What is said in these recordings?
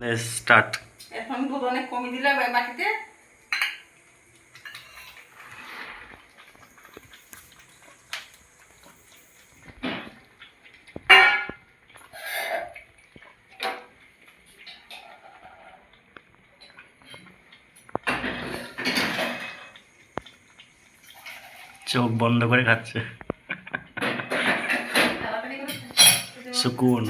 Start এখন দুধ অনেক কমে দিলে বা- বাটিতে। চোখ বন্ধ করে খাচ্ছে। সুকুন।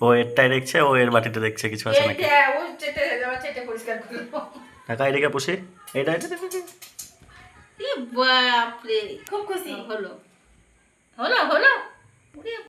ও এরটাই দেখছে ও এর মাটিটা দেখছে কিছু আছে নাকি? এইটা ও চেটে আমার চেটে পরিষ্কার করল টাকা এদিকে পুষি এটা এটা, এটা। এ বাপ রে খুব খুশি। হলো। হলো হলো?